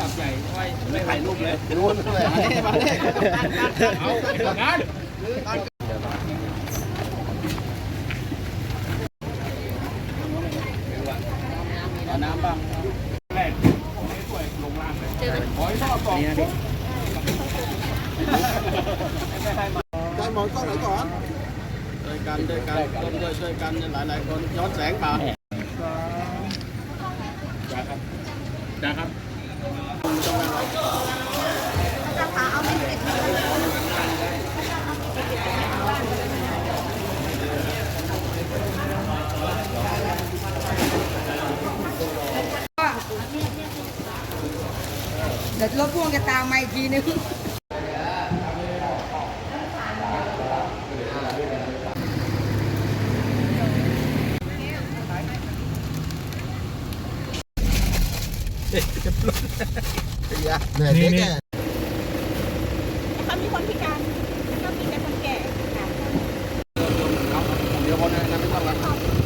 ศัพท์ใหญ่ไว้ไม่ถ่ายรูปเลยรู้เลยมาเนี่ยมาเนี่ยเอางานน้ำบ้างแรกไม่สวยลงล่างเลยขอให้ทอดก่อนจานหมอนกล้องไหนก่อนช่วยกันช่วยกันร่วมด้วยช่วยกันหลายหลายๆคนย้อนแสงมาจ้าครับจ้าครับ เดี๋ยวรถพ่วงจะตามมาอีกทีนึง ยะยหนนี่ยเด็เนี่ แก่นะคะมีคนพิการแล้วก็มีแต่คนแก่ค่ะเดี๋ยวคนนะไม่ต้องรัน